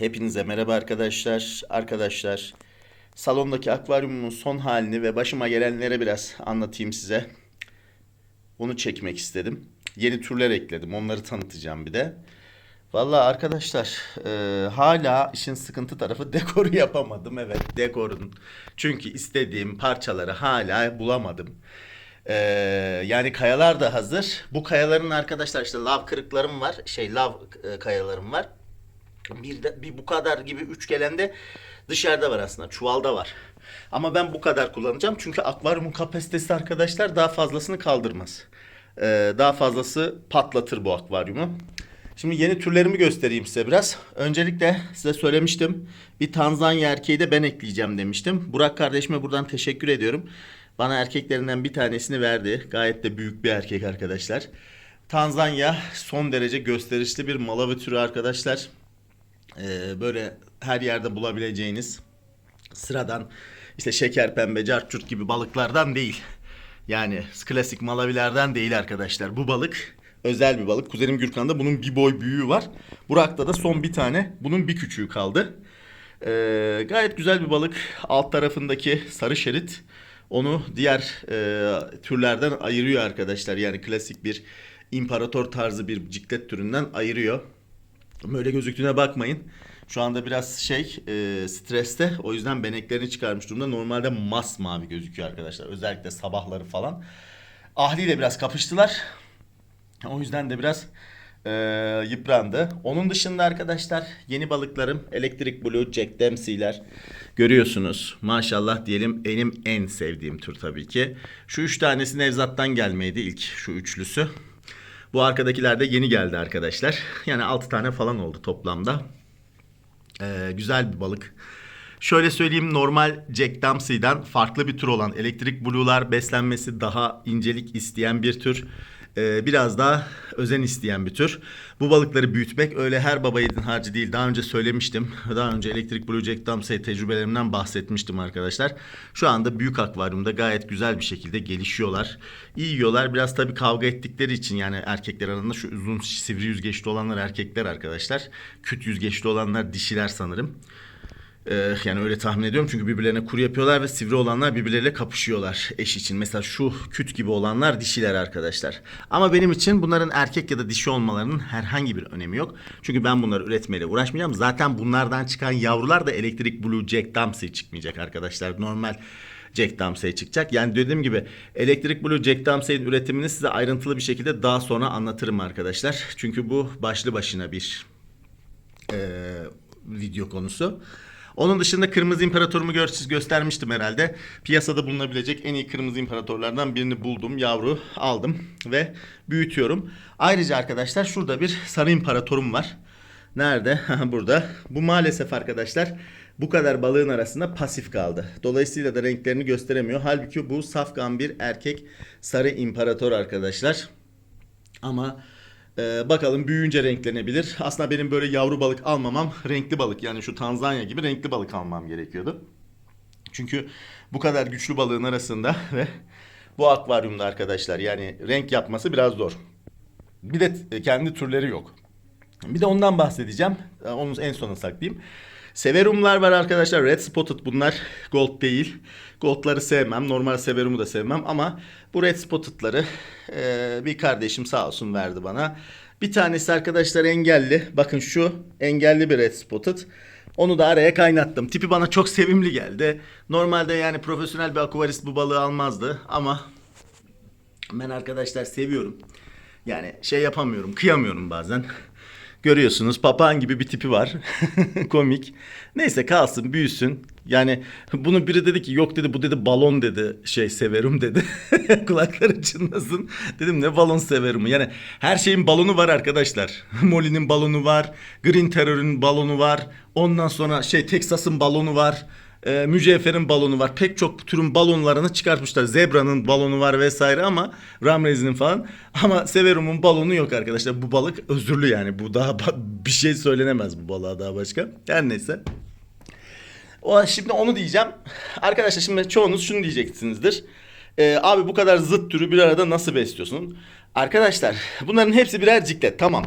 Hepinize merhaba arkadaşlar. Arkadaşlar, salondaki akvaryumumun son halini ve başıma gelenlere biraz anlatayım size. Onu çekmek istedim. Yeni türler ekledim. Onları tanıtacağım bir de. Vallahi arkadaşlar, e, hala işin sıkıntı tarafı dekoru yapamadım. Evet, dekorun. Çünkü istediğim parçaları hala bulamadım. E, yani kayalar da hazır. Bu kayaların arkadaşlar işte lav kırıklarım var. Şey lav e, kayalarım var. Bir, de, bir bu kadar gibi üç gelen de dışarıda var aslında. Çuvalda var. Ama ben bu kadar kullanacağım. Çünkü akvaryumun kapasitesi arkadaşlar daha fazlasını kaldırmaz. Ee, daha fazlası patlatır bu akvaryumu. Şimdi yeni türlerimi göstereyim size biraz. Öncelikle size söylemiştim. Bir Tanzanya erkeği de ben ekleyeceğim demiştim. Burak kardeşime buradan teşekkür ediyorum. Bana erkeklerinden bir tanesini verdi. Gayet de büyük bir erkek arkadaşlar. Tanzanya son derece gösterişli bir malavi türü arkadaşlar. Ee, böyle her yerde bulabileceğiniz sıradan işte şeker pembe, carçurt gibi balıklardan değil. Yani klasik malavilerden değil arkadaşlar. Bu balık özel bir balık. Kuzenim Gürkan'da bunun bir boy büyüğü var. Burak'ta da son bir tane. Bunun bir küçüğü kaldı. Ee, gayet güzel bir balık. Alt tarafındaki sarı şerit onu diğer e, türlerden ayırıyor arkadaşlar. Yani klasik bir imparator tarzı bir ciklet türünden ayırıyor. Böyle gözüktüğüne bakmayın. Şu anda biraz şey e, streste. O yüzden beneklerini çıkarmış durumda. Normalde masmavi gözüküyor arkadaşlar. Özellikle sabahları falan. Ahli ile biraz kapıştılar. O yüzden de biraz e, yıprandı. Onun dışında arkadaşlar yeni balıklarım Electric Blue, Jack Dempsey'ler görüyorsunuz. Maşallah diyelim benim en sevdiğim tür tabii ki. Şu üç tanesi Nevzat'tan gelmeydi ilk şu üçlüsü. Bu arkadakiler de yeni geldi arkadaşlar. Yani 6 tane falan oldu toplamda. Ee, güzel bir balık. Şöyle söyleyeyim normal Jack Dempsey'den farklı bir tür olan elektrik blue'lar beslenmesi daha incelik isteyen bir tür. Ee, biraz daha özen isteyen bir tür. Bu balıkları büyütmek öyle her baba yiğidin harcı değil. Daha önce söylemiştim. Daha önce elektrik blue Jack Dempsey tecrübelerimden bahsetmiştim arkadaşlar. Şu anda büyük akvaryumda gayet güzel bir şekilde gelişiyorlar. İyi yiyorlar. Biraz tabii kavga ettikleri için yani erkekler arasında şu uzun sivri yüzgeçli olanlar erkekler arkadaşlar. Küt yüzgeçli olanlar dişiler sanırım. Ee, yani öyle tahmin ediyorum çünkü birbirlerine kuru yapıyorlar ve sivri olanlar birbirleriyle kapışıyorlar eş için. Mesela şu küt gibi olanlar dişiler arkadaşlar. Ama benim için bunların erkek ya da dişi olmalarının herhangi bir önemi yok. Çünkü ben bunları üretmeyle uğraşmayacağım. Zaten bunlardan çıkan yavrular da elektrik blue Jack Dempsey çıkmayacak arkadaşlar. Normal Jack Dempsey çıkacak. Yani dediğim gibi elektrik blue Jack Dempsey'in üretimini size ayrıntılı bir şekilde daha sonra anlatırım arkadaşlar. Çünkü bu başlı başına bir e, video konusu. Onun dışında kırmızı imparatorumu gö- göstermiştim herhalde. Piyasada bulunabilecek en iyi kırmızı imparatorlardan birini buldum. Yavru aldım ve büyütüyorum. Ayrıca arkadaşlar şurada bir sarı imparatorum var. Nerede? Burada. Bu maalesef arkadaşlar bu kadar balığın arasında pasif kaldı. Dolayısıyla da renklerini gösteremiyor. Halbuki bu safkan bir erkek sarı imparator arkadaşlar. Ama ee, bakalım büyüyünce renklenebilir. Aslında benim böyle yavru balık almamam renkli balık yani şu Tanzanya gibi renkli balık almam gerekiyordu. Çünkü bu kadar güçlü balığın arasında ve bu akvaryumda arkadaşlar yani renk yapması biraz zor. Bir de kendi türleri yok. Bir de ondan bahsedeceğim. Ee, Onu en sona saklayayım. Severumlar var arkadaşlar. Red Spotted bunlar. Gold değil. Gold'ları sevmem. Normal Severum'u da sevmem ama bu Red Spotted'ları e, bir kardeşim sağ olsun verdi bana. Bir tanesi arkadaşlar engelli. Bakın şu engelli bir Red Spotted. Onu da araya kaynattım. Tipi bana çok sevimli geldi. Normalde yani profesyonel bir akvaryst bu balığı almazdı ama ben arkadaşlar seviyorum. Yani şey yapamıyorum, kıyamıyorum bazen. Görüyorsunuz papağan gibi bir tipi var. Komik. Neyse kalsın, büyüsün. Yani bunu biri dedi ki yok dedi bu dedi balon dedi şey severim dedi. Kulakları çınlasın. Dedim ne balon severim. Yani her şeyin balonu var arkadaşlar. Molly'nin balonu var. Green Terror'ın balonu var. Ondan sonra şey Texas'ın balonu var e, mücevherin balonu var. Pek çok türün balonlarını çıkartmışlar. Zebra'nın balonu var vesaire ama Ramrez'in falan. Ama Severum'un balonu yok arkadaşlar. Bu balık özürlü yani. Bu daha bir şey söylenemez bu balığa daha başka. Her neyse. O şimdi onu diyeceğim. Arkadaşlar şimdi çoğunuz şunu diyeceksinizdir. Ee, abi bu kadar zıt türü bir arada nasıl besliyorsun? Arkadaşlar bunların hepsi birer ciklet tamam.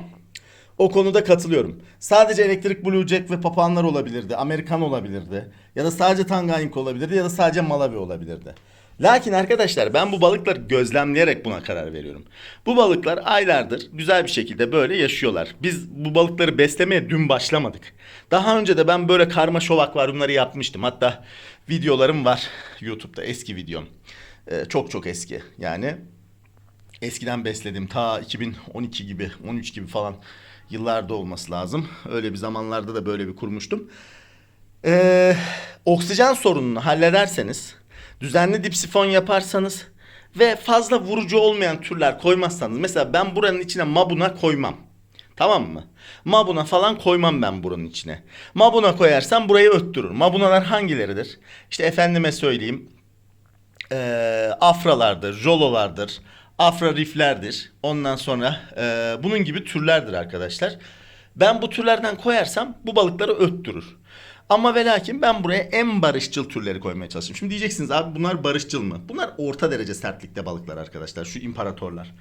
O konuda katılıyorum. Sadece elektrik blue jack ve papağanlar olabilirdi. Amerikan olabilirdi. Ya da sadece tanganyika olabilirdi ya da sadece malawi olabilirdi. Lakin arkadaşlar ben bu balıkları gözlemleyerek buna karar veriyorum. Bu balıklar aylardır güzel bir şekilde böyle yaşıyorlar. Biz bu balıkları beslemeye dün başlamadık. Daha önce de ben böyle karma şov akvaryumları yapmıştım. Hatta videolarım var YouTube'da eski videom. Ee, çok çok eski yani. Eskiden besledim ta 2012 gibi 13 gibi falan yıllarda olması lazım. Öyle bir zamanlarda da böyle bir kurmuştum. Ee, oksijen sorununu hallederseniz, düzenli dipsifon yaparsanız ve fazla vurucu olmayan türler koymazsanız. Mesela ben buranın içine mabuna koymam. Tamam mı? Mabuna falan koymam ben buranın içine. Mabuna koyarsam burayı öttürür. Mabunalar hangileridir? İşte efendime söyleyeyim. Ee, afralardır, jololardır, afra riflerdir. Ondan sonra e, bunun gibi türlerdir arkadaşlar. Ben bu türlerden koyarsam bu balıkları öttürür. Ama ve lakin ben buraya en barışçıl türleri koymaya çalıştım. Şimdi diyeceksiniz abi bunlar barışçıl mı? Bunlar orta derece sertlikte balıklar arkadaşlar. Şu imparatorlar.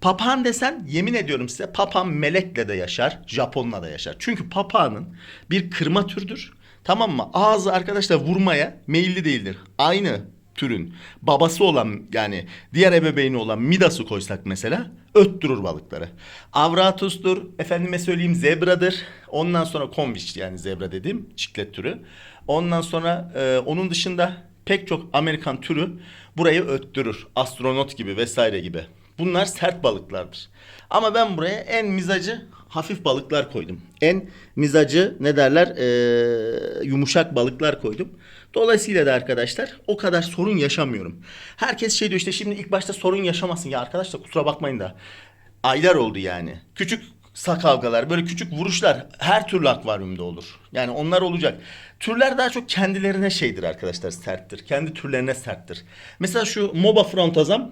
Papağan desen yemin ediyorum size papağan melekle de yaşar, Japonla da yaşar. Çünkü papağanın bir kırma türdür. Tamam mı? Ağzı arkadaşlar vurmaya meyilli değildir. Aynı türün babası olan yani diğer ebeveyni olan Midas'ı koysak mesela öttürür balıkları. Avratus'tur, efendime söyleyeyim zebradır. Ondan sonra konviç yani zebra dediğim çiklet türü. Ondan sonra e, onun dışında pek çok Amerikan türü burayı öttürür. Astronot gibi vesaire gibi. Bunlar sert balıklardır. Ama ben buraya en mizacı hafif balıklar koydum. En mizacı ne derler ee, yumuşak balıklar koydum. Dolayısıyla da arkadaşlar o kadar sorun yaşamıyorum. Herkes şey diyor işte şimdi ilk başta sorun yaşamasın. Ya arkadaşlar kusura bakmayın da aylar oldu yani. Küçük sakavgalar böyle küçük vuruşlar her türlü akvaryumda olur. Yani onlar olacak. Türler daha çok kendilerine şeydir arkadaşlar serttir. Kendi türlerine serttir. Mesela şu MOBA frontazam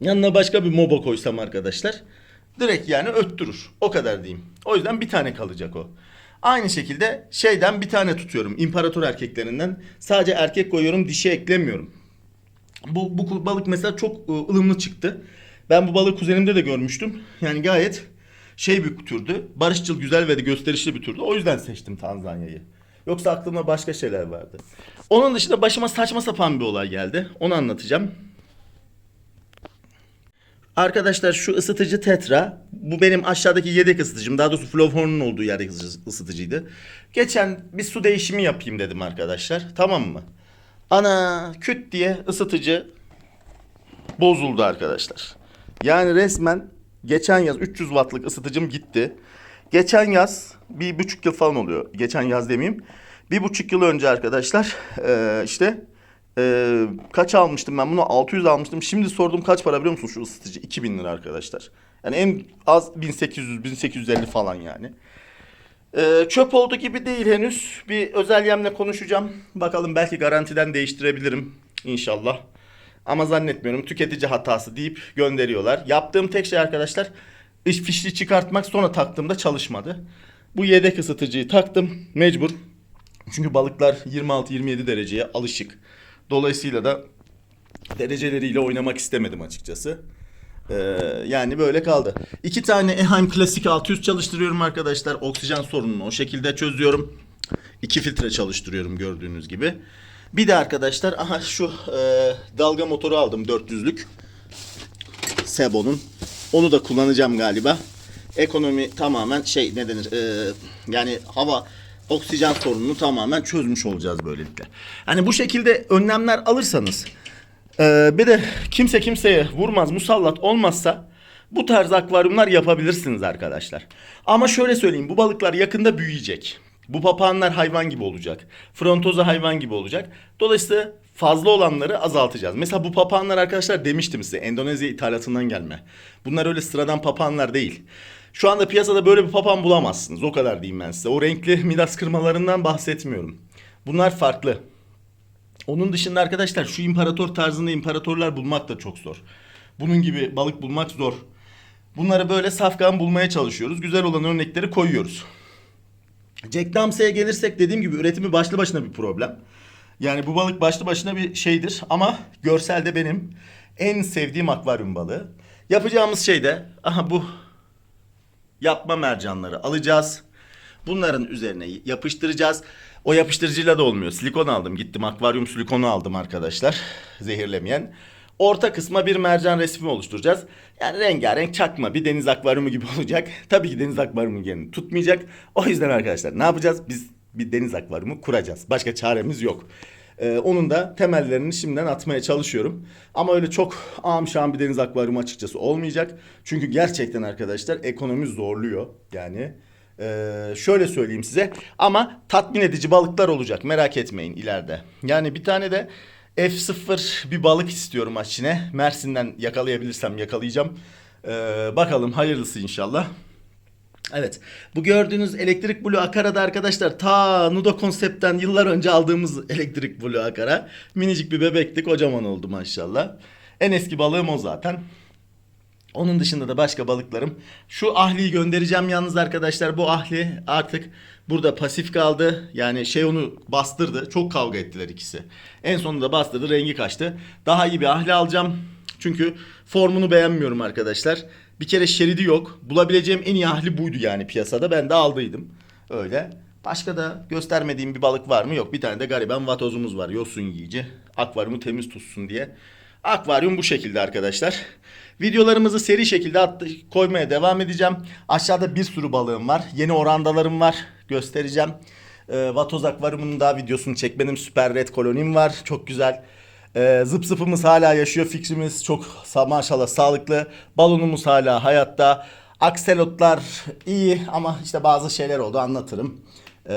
Yanına başka bir moba koysam arkadaşlar direkt yani öttürür. O kadar diyeyim. O yüzden bir tane kalacak o. Aynı şekilde şeyden bir tane tutuyorum. İmparator erkeklerinden sadece erkek koyuyorum dişi eklemiyorum. Bu, bu balık mesela çok ı, ılımlı çıktı. Ben bu balığı kuzenimde de görmüştüm. Yani gayet şey bir türdü. Barışçıl, güzel ve de gösterişli bir türdü. O yüzden seçtim Tanzanya'yı. Yoksa aklımda başka şeyler vardı. Onun dışında başıma saçma sapan bir olay geldi. Onu anlatacağım. Arkadaşlar şu ısıtıcı tetra. Bu benim aşağıdaki yedek ısıtıcım. Daha doğrusu Flowhorn'un olduğu yerdeki ısıtıcı- ısıtıcıydı. Geçen bir su değişimi yapayım dedim arkadaşlar. Tamam mı? Ana küt diye ısıtıcı bozuldu arkadaşlar. Yani resmen geçen yaz 300 wattlık ısıtıcım gitti. Geçen yaz bir buçuk yıl falan oluyor. Geçen yaz demeyeyim. Bir buçuk yıl önce arkadaşlar işte eee, kaç almıştım ben bunu 600 almıştım. Şimdi sordum kaç para biliyor musun şu ısıtıcı? 2000 lira arkadaşlar. Yani en az 1800 1850 falan yani. Ee, çöp oldu gibi değil henüz. Bir özel yemle konuşacağım. Bakalım belki garantiden değiştirebilirim inşallah. Ama zannetmiyorum tüketici hatası deyip gönderiyorlar. Yaptığım tek şey arkadaşlar iş fişli çıkartmak sonra taktığımda çalışmadı. Bu yedek ısıtıcıyı taktım mecbur. Çünkü balıklar 26-27 dereceye alışık. Dolayısıyla da dereceleriyle oynamak istemedim açıkçası. Ee, yani böyle kaldı. İki tane Eheim Klasik 600 çalıştırıyorum arkadaşlar. Oksijen sorununu o şekilde çözüyorum. İki filtre çalıştırıyorum gördüğünüz gibi. Bir de arkadaşlar aha şu e, dalga motoru aldım 400'lük. Sebo'nun. Onu da kullanacağım galiba. Ekonomi tamamen şey ne denir e, yani hava oksijen sorununu tamamen çözmüş olacağız böylelikle. Hani bu şekilde önlemler alırsanız ee, bir de kimse kimseye vurmaz, musallat olmazsa bu tarz akvaryumlar yapabilirsiniz arkadaşlar. Ama şöyle söyleyeyim, bu balıklar yakında büyüyecek. Bu papağanlar hayvan gibi olacak. Frontoza hayvan gibi olacak. Dolayısıyla fazla olanları azaltacağız. Mesela bu papağanlar arkadaşlar demiştim size Endonezya ithalatından gelme. Bunlar öyle sıradan papağanlar değil. Şu anda piyasada böyle bir papağan bulamazsınız. O kadar diyeyim ben size. O renkli midas kırmalarından bahsetmiyorum. Bunlar farklı. Onun dışında arkadaşlar şu imparator tarzında imparatorlar bulmak da çok zor. Bunun gibi balık bulmak zor. Bunları böyle safkan bulmaya çalışıyoruz. Güzel olan örnekleri koyuyoruz. Jack Dempsey'e gelirsek dediğim gibi üretimi başlı başına bir problem. Yani bu balık başlı başına bir şeydir ama görselde benim en sevdiğim akvaryum balığı. Yapacağımız şey de aha bu yapma mercanları alacağız. Bunların üzerine yapıştıracağız. O yapıştırıcıyla da olmuyor. Silikon aldım. Gittim akvaryum silikonu aldım arkadaşlar. Zehirlemeyen. Orta kısma bir mercan resmi oluşturacağız. Yani rengarenk çakma bir deniz akvaryumu gibi olacak. Tabii ki deniz akvaryumu yerini tutmayacak. O yüzden arkadaşlar ne yapacağız? Biz bir deniz akvaryumu kuracağız. Başka çaremiz yok. Ee, onun da temellerini şimdiden atmaya çalışıyorum. Ama öyle çok şahım bir deniz akvaryumu açıkçası olmayacak. Çünkü gerçekten arkadaşlar ekonomi zorluyor. Yani ee, şöyle söyleyeyim size ama tatmin edici balıklar olacak merak etmeyin ileride. Yani bir tane de F0 bir balık istiyorum açine. Mersin'den yakalayabilirsem yakalayacağım. Ee, bakalım hayırlısı inşallah. Evet. Bu gördüğünüz elektrik Blue Akara'da arkadaşlar ta Nudo konseptten yıllar önce aldığımız elektrik Blue Akara. Minicik bir bebekti kocaman oldu maşallah. En eski balığım o zaten. Onun dışında da başka balıklarım. Şu ahliyi göndereceğim yalnız arkadaşlar. Bu ahli artık burada pasif kaldı. Yani şey onu bastırdı. Çok kavga ettiler ikisi. En sonunda bastırdı rengi kaçtı. Daha iyi bir ahli alacağım. Çünkü formunu beğenmiyorum arkadaşlar. Bir kere şeridi yok. Bulabileceğim en iyi ahli buydu yani piyasada. Ben de aldıydım. Öyle. Başka da göstermediğim bir balık var mı? Yok. Bir tane de gariban vatozumuz var. Yosun yiyici. Akvaryumu temiz tutsun diye. Akvaryum bu şekilde arkadaşlar. Videolarımızı seri şekilde at- koymaya devam edeceğim. Aşağıda bir sürü balığım var. Yeni orandalarım var. Göstereceğim. Ee, Vatoz akvaryumunun daha videosunu çekmedim. Süper Red kolonim var. Çok güzel. Ee, zıp zıpımız hala yaşıyor. Fikrimiz çok maşallah sağlıklı. Balonumuz hala hayatta. Akselotlar iyi ama işte bazı şeyler oldu anlatırım. Ee,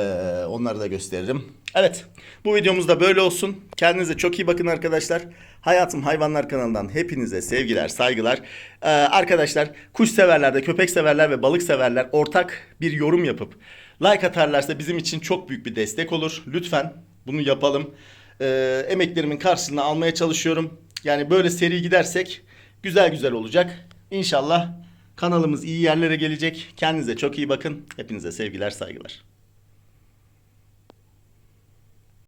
onları da gösteririm. Evet bu videomuz da böyle olsun. Kendinize çok iyi bakın arkadaşlar. Hayatım Hayvanlar kanalından hepinize sevgiler, saygılar. Ee, arkadaşlar kuş severler de köpek severler ve balık severler ortak bir yorum yapıp like atarlarsa bizim için çok büyük bir destek olur. Lütfen bunu yapalım. Ee, emeklerimin karşılığını almaya çalışıyorum. Yani böyle seri gidersek güzel güzel olacak. İnşallah kanalımız iyi yerlere gelecek. Kendinize çok iyi bakın. Hepinize sevgiler, saygılar.